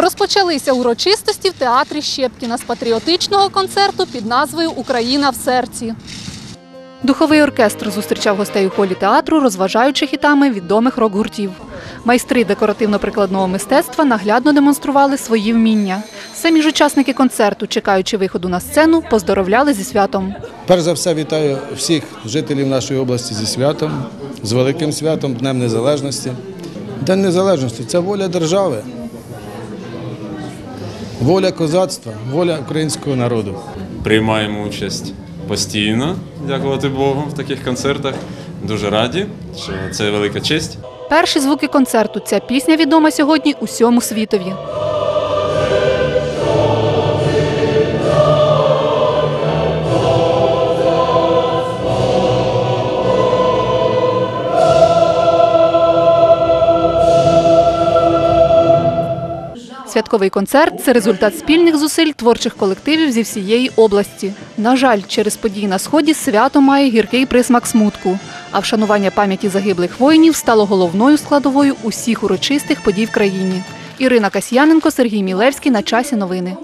Розпочалися урочистості в театрі Щепкіна з патріотичного концерту під назвою Україна в серці. Духовий оркестр зустрічав гостей у холі театру, розважаючи хітами відомих рок-гуртів. Майстри декоративно-прикладного мистецтва наглядно демонстрували свої вміння. Самі ж учасники концерту, чекаючи виходу на сцену, поздоровляли зі святом. Перш за все вітаю всіх жителів нашої області зі святом, з великим святом, Днем Незалежності. День Незалежності це воля держави, воля козацтва, воля українського народу. приймаємо участь постійно, дякувати Богу, в таких концертах. Дуже раді, що це велика честь. Перші звуки концерту. Ця пісня відома сьогодні усьому світові. Святковий концерт це результат спільних зусиль творчих колективів зі всієї області. На жаль, через події на сході свято має гіркий присмак смутку. А вшанування пам'яті загиблих воїнів стало головною складовою усіх урочистих подій в країні. Ірина Касьяненко, Сергій Мілевський на часі новини.